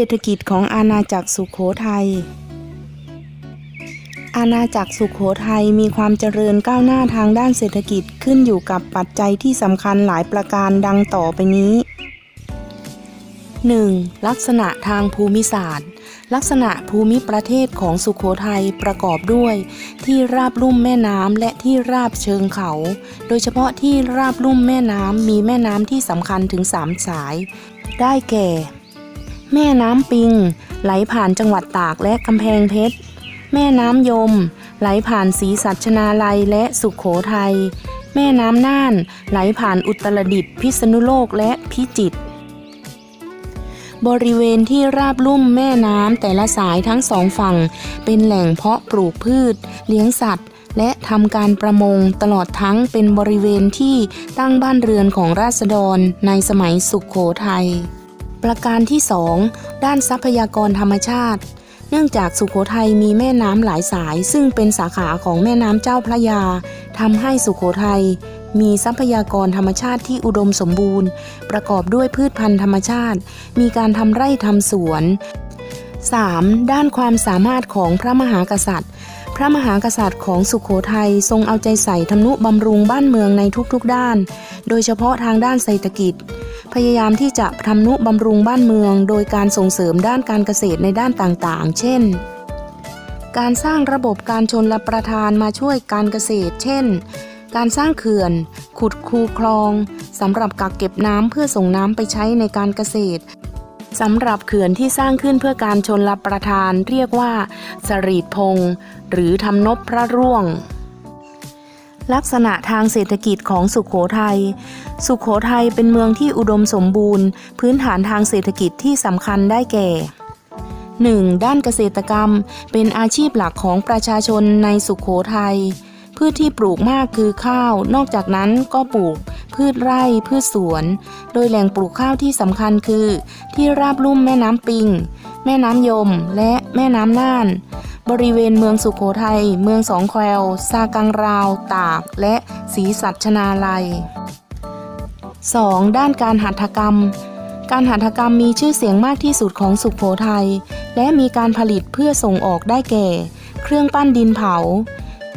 เศรษฐกิจของอาณาจักรสุขโขทัย อาณาจักรสุขโขทัยมีความเจริญก้าวหน้าทางด้านเศรษฐกิจขึ้นอยู่กับปัจจัยที่สำคัญหลายประการดังต่อไปนี้ 1. ลักษณะทางภูมิศาสตร์ ลักษณะภูมิประเทศของสุขโขทัยประกอบด้วย ที่ราบลุ่มแม่น้ำและที่ราบเชิงเขา โดยเฉพาะที่ราบลุ่มแม่น้ำมีแม่น้ำที่สำคัญถึง 3 สาย ได้แก่ แม่น้ำปิง ไหลผ่านจังหวัดตากและกำแพงเพชร แม่น้ำยม ไหลผ่านศรีสัชนาลัยและสุขโขทัย แม่น้ำน่าน ไหลผ่านอุตรดิตถ์พิษณุโลกและพิจิตร บริเวณที่ราบลุ่มแม่น้ำแต่ละสายทั้งสองฝั่ง เป็นแหล่งเพาะปลูกพืช เลี้ยงสัตว์ และทำการประมงตลอดทั้งเป็นบริเวณที่ตั้งบ้านเรือนของราษฎรในสมัยสุขโขทัย ประการที่ 2 ด้านทรัพยากรธรรมชาติ เนื่องจากสุขโขทัยมีแม่น้ำหลายสาย ซึ่งเป็นสาขาของแม่น้ำเจ้าพระยาทำให้สุขโขทัยมีทรัพยากรธรรมชาติที่อุดมสมบูรณ์ ประกอบด้วยพืชพันธุ์ธรรมชาติ มีการทำไร่ทำสวน 3. ด้านความสามารถของพระมหากษัตริย์ พระมหากษัตริย์ของสุขโขทัยทรงเอาใจใส่ทำนุบำรุงบ้านเมืองในทุกๆด้าน โดยเฉพาะทางด้านเศรษฐกิจ พยายามที่จะทำนุบำรุงบ้านเมือง โดยการส่งเสริมด้านการเกษตรในด้านต่างๆ เช่น การสร้างระบบการชนรับประทานมาช่วยการเกษตร เช่น การสร้างเขื่อน ขุดคูคลองสำหรับกักเก็บน้ำเพื่อส่งน้ำไปใช้ในการเกษตร สำหรับเขื่อนที่สร้างขึ้นเพื่อการชนรับประทานเรียกว่าสรีดพง หรือทำนบพระร่วง ลักษณะทางเศรษฐกิจของสุขโขทัย สุขโขทัยเป็นเมืองที่อุดมสมบูรณ์ พื้นฐานทางเศรษฐกิจที่สำคัญได้แก่ 1. ด้านเกษตรกรรม เป็นอาชีพหลักของประชาชนในสุขโขทัย พืชที่ปลูกมากคือข้าว นอกจากนั้นก็ปลูก พืชไร่พืชสวน โดยแหล่งปลูกข้าวที่สำคัญคือ ที่ราบลุ่มแม่น้ำปิง แม่น้ำยม และแม่น้ำน่าน บริเวณเมืองสุขโขทัย เมืองสองแควซากังราว ตาก และศรีสัชนาลัย 2. ด้านการหัตถกรรม การหัตถกรรมมีชื่อเสียงมากที่สุดของสุขโขทัย และมีการผลิตเพื่อส่งออกได้แก่ เครื่องปั้นดินเผา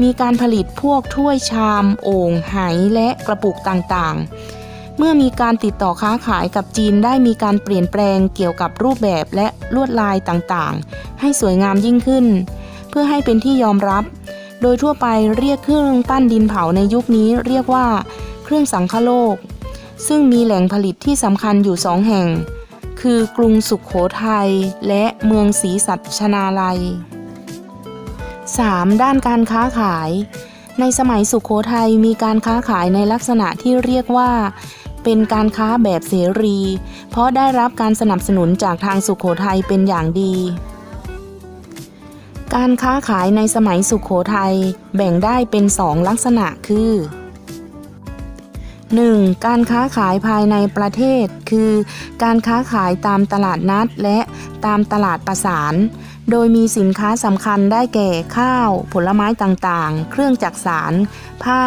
มีการผลิตพวกถ้วยชาม โอ่งไหและกระปุกต่างๆ เมื่อมีการติดต่อค้าขายกับจีนได้มีการเปลี่ยนแปลงเกี่ยวกับรูปแบบและลวดลายต่างๆ ให้สวยงามยิ่งขึ้น เพื่อให้เป็นที่ยอมรับ โดยทั่วไปเรียกเครื่องปั้นดินเผาในยุคนี้เรียกว่า เครื่องสังคโลก ซึ่งมีแหล่งผลิตที่สำคัญอยู่สองแห่ง คือกรุงสุขโขทัยและเมืองศรีสัชนาลัย 3. ด้านการค้าขาย ในสมัยสุขโขทัยมีการค้าขายในลักษณะที่เรียกว่า เป็นการค้าแบบเสรี เพราะได้รับการสนับสนุนจากทางสุขโขทัยเป็นอย่างดี การค้าขายในสมัยสุขโขทัยแบ่งได้เป็นสองลักษณะคือ 1. การค้าขายภายในประเทศ คือ การค้าขายตามตลาดนัดและตามตลาดประสาน โดยมีสินค้าสำคัญได้แก่ข้าว ผลไม้ต่างๆ เครื่องจักสาร ผ้า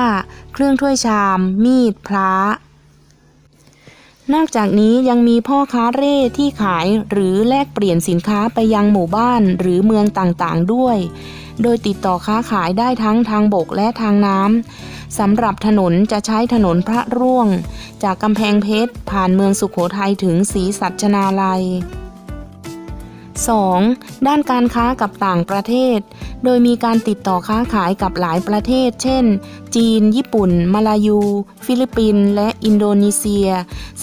เครื่องถ้วยชาม มีด พระนอกจากนี้ยังมีพ่อค้าเร่ที่ขายหรือแลกเปลี่ยนสินค้าไปยังหมู่บ้านหรือเมืองต่างๆด้วย โดยติดต่อค้าขายได้ทั้งทางบกและทางน้ำสำหรับถนนจะใช้ถนนพระร่วง จากกำแพงเพชรผ่านเมืองสุขโขทัยถึงศรีสัชนาลัย 2. ด้านการค้ากับต่างประเทศ โดยมีการติดต่อค้าขายกับหลายประเทศ เช่น จีน ญี่ปุ่น มาลายู ฟิลิปปินส์และอินโดนีเซีย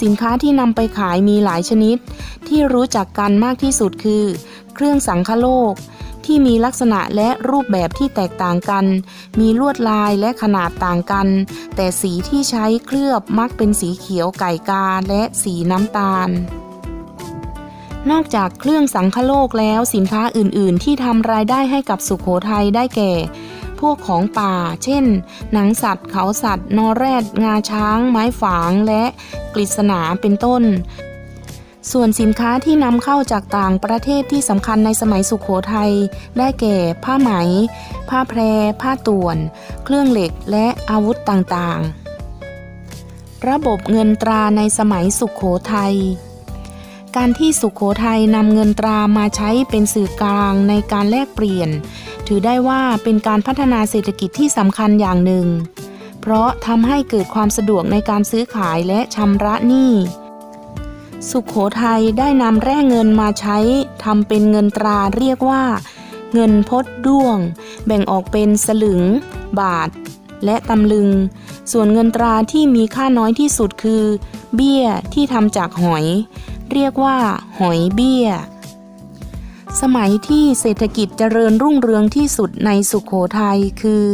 สินค้าที่นำไปขายมีหลายชนิด ที่รู้จักกันมากที่สุดคือ เครื่องสังคโลก ที่มีลักษณะและรูปแบบที่แตกต่างกัน มีลวดลายและขนาดต่างกัน แต่สีที่ใช้เคลือบมักเป็นสีเขียวไก่กาและสีน้ำตาล นอกจากเครื่องสังคโลกแล้วสินค้าอื่น ๆ ที่ทำรายได้ให้กับสุขโขทัยได้แก่ พวกของป่า เช่น หนังสัตว์ เขาสัตว์ นอแรด งาช้าง ไม้ฝาง และกฤษณาเป็นต้น ส่วนสินค้าที่นำเข้าจากต่างประเทศที่สำคัญในสมัยสุขโขทัยได้แก่ ผ้าไหม ผ้าแพร ผ้าต่วน เครื่องเหล็กและอาวุธต่าง ๆ ระบบเงินตราในสมัยสุขโขทัย การที่สุขโขทัยนำเงินตรามาใช้เป็นสื่อกลางในการแลกเปลี่ยน ถือได้ว่าเป็นการพัฒนาเศรษฐกิจที่สำคัญอย่างหนึ่ง เพราะทำให้เกิดความสะดวกในการซื้อขายและชำระหนี้สุขโขทัยได้นำแร่เงินมาใช้ทำเป็นเงินตราเรียกว่า เงินพดด้วง แบ่งออกเป็นสลึง บาท และตำลึง ส่วนเงินตราที่มีค่าน้อยที่สุดคือ เบี้ยที่ทำจากหอย เรียกว่า หอยเบี้ย สมัยที่เศรษฐกิจเจริญรุ่งเรืองที่สุดในสุขโขทัยคือ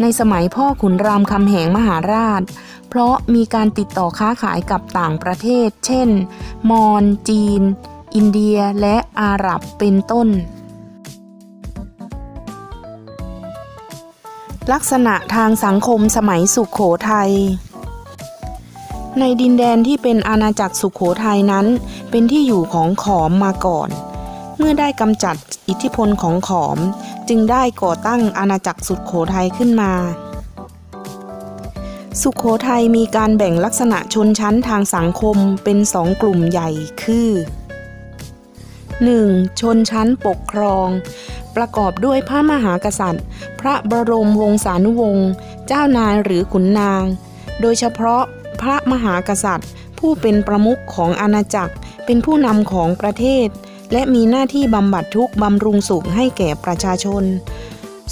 ในสมัยพ่อขุนรามคำแหงมหาราช เพราะมีการติดต่อค้าขายกับต่างประเทศ เช่น มอญจีน อินเดียและอาหรับเป็นต้นลักษณะทางสังคมสมัยสุขโขทัย ในดินแดนที่เป็นอาณาจักรสุขโขทัยนั้น เป็นที่อยู่ของขอมมาก่อน เมื่อได้กำจัดอิทธิพลของขอม จึงได้ก่อตั้งอาณาจักรสุขโขทัยขึ้นมา สุขโขทัยมีการแบ่งลักษณะชนชั้นทางสังคมเป็นสองกลุ่มใหญ่คือ 1. ชนชั้นปกครอง ประกอบด้วยพระมหากษัตริย์ พระบรมวงศานุวงศ์ เจ้านายหรือขุนนาง โดยเฉพาะ พระมหากษัตริย์ ผู้เป็นประมุขของอาณาจักร เป็นผู้นำของประเทศ และมีหน้าที่บำบัดทุกข์บำรุงสุขให้แก่ประชาชน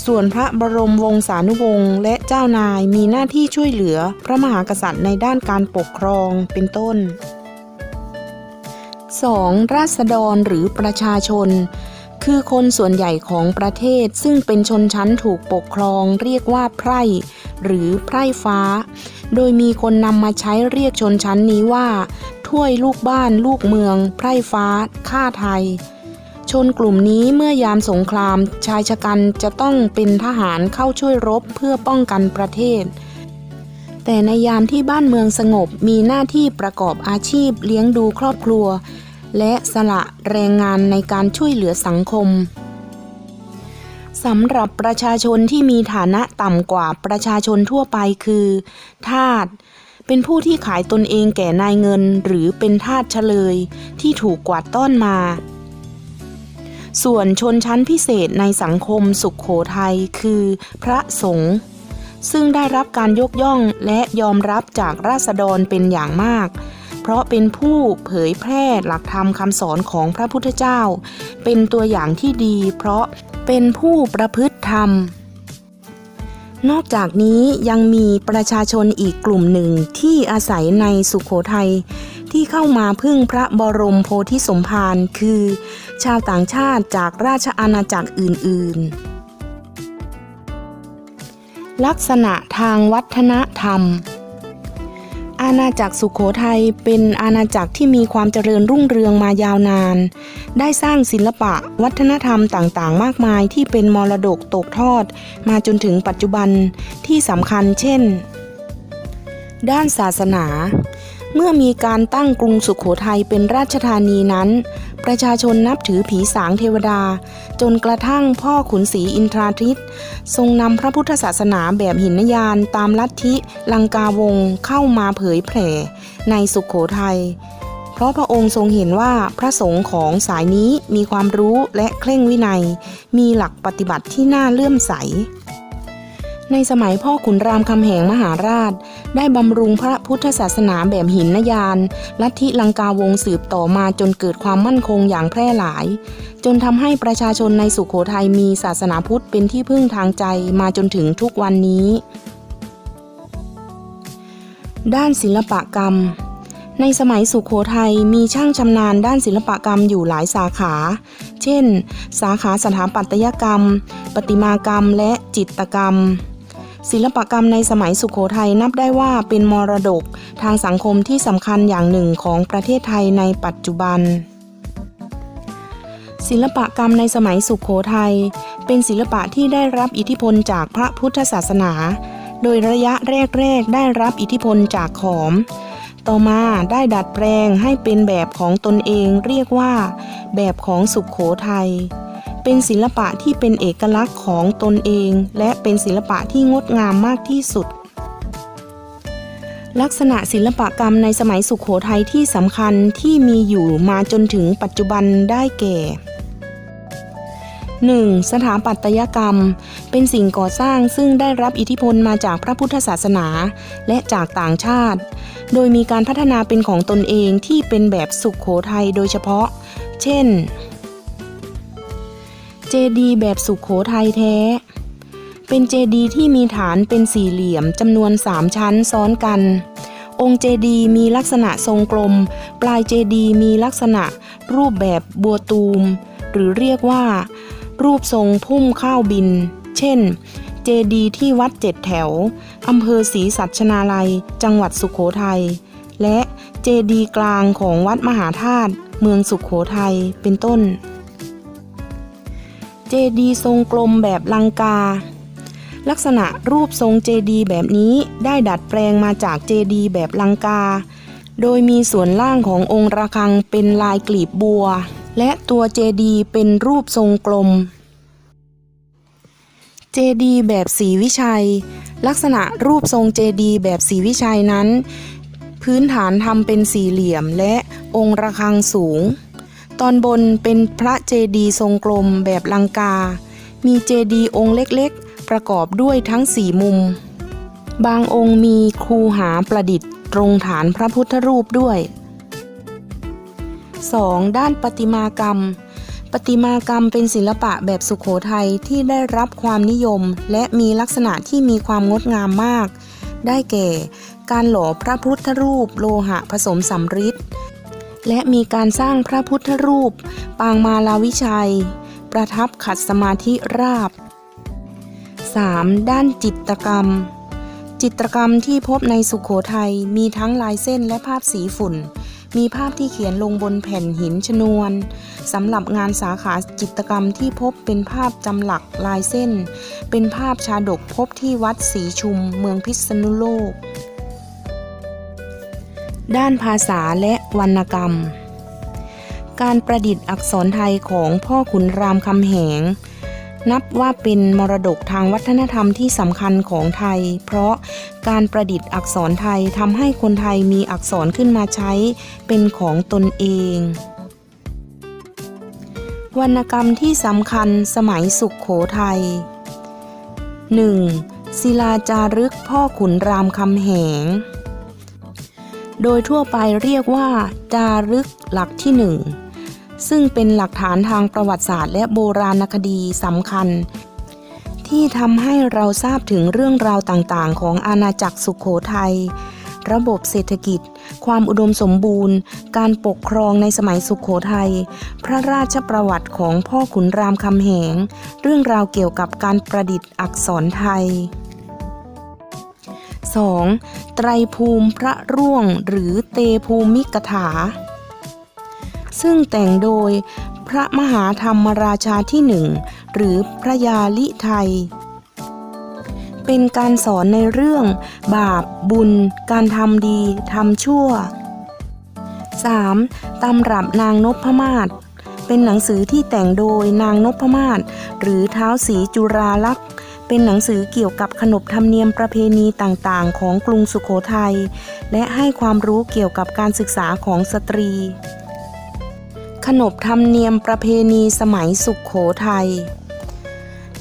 ส่วนพระบรมวงศานุวงศ์และเจ้านายมีหน้าที่ช่วยเหลือพระมหากษัตริย์ในด้านการปกครองเป็นต้น 2. ราษฎรหรือประชาชน คือคนส่วนใหญ่ของประเทศซึ่งเป็นชนชั้นถูกปกครองเรียกว่าไพร่ หรือไพร่ฟ้า โดยมีคนนำมาใช้เรียกชนชั้นนี้ว่า ถ้วยลูกบ้านลูกเมือง ไพร่ฟ้า ข้าไทย ชนกลุ่มนี้เมื่อยามสงคราม ชายชะกันจะต้องเป็นทหารเข้าช่วยรบเพื่อป้องกันประเทศ แต่ในยามที่บ้านเมืองสงบมีหน้าที่ประกอบอาชีพเลี้ยงดูครอบครัว และสละแรงงานในการช่วยเหลือสังคม สำหรับประชาชนที่มีฐานะต่ำกว่าประชาชนทั่วไปคือ ทาสเป็นผู้ที่ขายตนเองแก่นายเงิน หรือเป็นทาสเฉลย ที่ถูกกวาดต้อนมา ส่วนชนชั้นพิเศษในสังคมสุขโขทัยคือ พระสงฆ์ซึ่งได้รับการยกย่องและยอมรับจากราษฎรเป็นอย่างมาก เพราะเป็นผู้เผยแพร่หลักธรรมคำสอนของพระพุทธเจ้า เป็นตัวอย่างที่ดี เพราะ เป็นผู้ประพฤติธรรม นอกจากนี้ยังมีประชาชนอีกกลุ่มหนึ่งที่อาศัยในสุขโขทัยที่เข้ามาพึ่งพระบรมโพธิสมภารคือ ชาวต่างชาติจากราชอาณาจักรอื่น ๆ ลักษณะทางวัฒนธรรม อาณาจักรสุขโขทัยเป็นอาณาจักรที่มีความเจริญรุ่งเรืองมายาวนาน ได้สร้างศิลปะวัฒนธรรมต่างๆ มากมายที่เป็นมรดกตกทอด มาจนถึงปัจจุบันที่สำคัญเช่น ด้านศาสนา เมื่อมีการตั้งกรุงสุขโขทัยเป็นราชธานีนั้น ประชาชนนับถือผีสางเทวดา จนกระทั่งพ่อขุนศรีอินทราทิต ทรงนำพระพุทธศาสนาแบบหินยานตามลัทธิลังกาวงเข้ามาเผยแผ่ในสุขโขทัยเพราะพระองค์ทรงเห็นว่าพระสงฆ์ของสายนี้มีความรู้และเคร่งวินัย มีหลักปฏิบัติที่น่าเลื่อมใส ในสมัยพ่อขุนรามคำแหงมหาราช ได้บำรุงพระพุทธศาสนาแบบหินนยาน ลัทธิลังกาวงสืบต่อมาจนเกิดความมั่นคงอย่างแพร่หลาย จนทำให้ประชาชนในสุขโขทัยมีศาสนาพุทธเป็นที่พึ่งทางใจมาจนถึงทุกวันนี้ ด้านศิลปกรรมในสมัยสุขโขทัยมีช่างชำนาญด้านศิลปกรรมอยู่หลายสาขา เช่น สาขาสถาปัตยกรรมประติมากรรมและจิตรกรรม ศิลปกรรมในสมัยสุขโขทัยนับได้ว่าเป็นมรดกทางสังคมที่สำคัญอย่างหนึ่งของประเทศไทยในปัจจุบัน ศิลปกรรมในสมัยสุขโขทัยเป็นศิลปะที่ได้รับอิทธิพลจากพระพุทธศาสนา โดยระยะแรกๆได้รับอิทธิพลจากขอม ต่อมาได้ดัดแปลงให้เป็นแบบของตนเองเรียกว่า แบบของสุขโขทัย เป็นศิลปะที่เป็นเอกลักษณ์ของตนเอง และเป็นศิลปะที่งดงามมากที่สุด ลักษณะศิลปกรรมในสมัยสุขโขทัยที่สำคัญที่มีอยู่มาจนถึงปัจจุบันได้แก่ 1. สถาปัตยกรรม เป็นสิ่งก่อสร้างซึ่งได้รับอิทธิพลมาจากพระพุทธศาสนา และจากต่างชาติ โดยมีการพัฒนาเป็นของตนเองที่เป็นแบบสุขโขทัยโดยเฉพาะ เช่น เจดีย์แบบสุขโขทัยแท้ เป็นเจดีย์ที่มีฐานเป็นสี่เหลี่ยมจำนวนสามชั้นซ้อนกัน องค์เจดีย์มีลักษณะทรงกลม ปลายเจดีย์มีลักษณะรูปแบบบัวตูม หรือเรียกว่า รูปทรงพุ่มข้าวบิน เช่น เจดีย์ที่วัดเจ็ดแถวอำเภอศรีสัชนาลัย จังหวัดสุขโขทัย และเจดีย์กลางของวัดมหาธาตุเมืองสุขโขทัยเป็นต้น เจดีย์ทรงกลมแบบลังกา ลักษณะรูปทรงเจดีย์แบบนี้ได้ดัดแปลงมาจากเจดีย์แบบลังกา โดยมีส่วนล่างขององค์ระฆังเป็นลายกลีบบัว และตัวเจดีย์เป็นรูปทรงกลม เจดีย์แบบสีวิชัย ลักษณะรูปทรงเจดีย์แบบสีวิชัยนั้น พื้นฐานทำเป็นสี่เหลี่ยมและองค์ระฆังสูง ตอนบนเป็นพระเจดีย์ทรงกลมแบบลังกา มีเจดีย์องค์เล็กๆ ประกอบด้วยทั้งสี่มุม บางองค์มีคูหาประดิษฐ์ตรงฐานพระพุทธรูปด้วย 2. ด้านประติมากรรมประติมากรรมเป็นศิลปะแบบสุขโขทัยที่ได้รับความนิยม และมีลักษณะที่มีความงดงามมาก ได้แก่ การหล่อพระพุทธรูปโลหะผสมสำริด และมีการสร้างพระพุทธรูป ปางมาลาวิชัย ประทับขัดสมาธิราบ 3. ด้านจิตรกรรม จิตรกรรมที่พบในสุขโขทัยมีทั้งลายเส้นและภาพสีฝุ่น มีภาพที่เขียนลงบนแผ่นหินชนวนสำหรับงานสาขาจิตรกรรมที่พบเป็นภาพจำหลักลายเส้น เป็นภาพชาดกพบที่วัดศรีชุมเมืองพิษณุโลก ด้านภาษาและวรรณกรรม การประดิษฐ์อักษรไทยของพ่อขุนรามคำแหง นับว่าเป็นมรดกทางวัฒนธรรมที่สำคัญของไทย เพราะการประดิษฐ์อักษรไทยทำให้คนไทยมีอักษรขึ้นมาใช้เป็นของตนเอง วรรณกรรมที่สำคัญสมัยสุขโขทัย 1. ศิลาจารึกพ่อขุนรามคำแหง โดยทั่วไปเรียกว่า จารึกหลักที่หนึ่งซึ่งเป็นหลักฐานทางประวัติศาสตร์ และโบราณคดีสำคัญ ที่ทำให้เราทราบถึงเรื่องราวต่างๆ ของอาณาจักรสุขโขทัยระบบเศรษฐกิจ ความอุดมสมบูรณ์ การปกครองในสมัยสุขโขทัย พระราชประวัติของพ่อขุนรามคำแหง เรื่องราวเกี่ยวกับการประดิษฐ์อักษรไทย 2. ไตรภูมิพระร่วงหรือเตภูมิกถา ซึ่งแต่งโดยพระมหาธรรมราชาที่หนึ่งหรือพระยาลิไทย เป็นการสอนในเรื่อง บาป บุญ การทำดี ทำชั่ว 3. ตำรับนางนพมาศ เป็นหนังสือที่แต่งโดยนางนพมาศหรือเท้าสีจุราลักษณ์เป็นหนังสือเกี่ยวกับขนบธรรมเนียมประเพณีต่างๆ ของกรุงสุขโขทัย และให้ความรู้เกี่ยวกับการศึกษาของสตรี ขนบธรรมเนียมประเพณีสมัยสุขโขทัย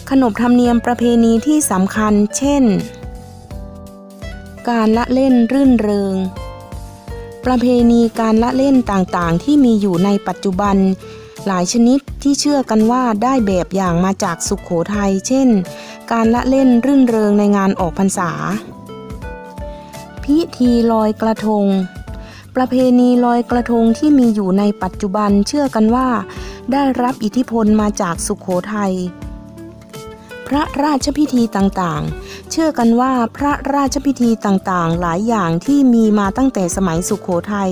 ขนบธรรมเนียมประเพณีที่สำคัญ เช่น การละเล่นรื่นเริง ประเพณีการละเล่นต่างๆ ที่มีอยู่ในปัจจุบัน หลายชนิดที่เชื่อกันว่าได้แบบอย่างมาจากสุขโขทัย เช่น การละเล่นรื่นเริงในงานออกพรรษา พิธีลอยกระทง ประเพณีลอยกระทงที่มีอยู่ในปัจจุบันเชื่อกันว่า ได้รับอิทธิพลมาจากสุขโขทัยพระราชพิธีต่างๆ เชื่อกันว่าพระราชพิธีต่างๆ หลายอย่างที่มีมาตั้งแต่สมัยสุขโขทัย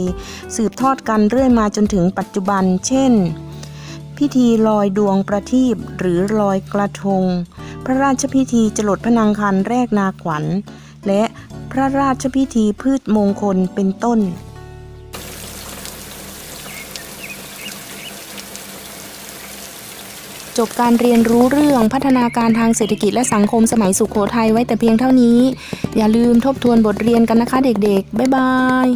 สืบทอดกันเรื่อยมาจนถึงปัจจุบัน เช่น พิธีลอยดวงประทีปหรือลอยกระทง พระราชพิธีจรดพนางคันแรกนาขวัญ และพระราชพิธีพืชมงคลเป็นต้นจบการเรียนรู้เรื่องพัฒนาการทางเศรษฐกิจและสังคมสมัยสุขโขทัยไว้แต่เพียงเท่านี้ อย่าลืมทบทวนบทเรียนกันนะคะเด็กๆ บ๊ายบาย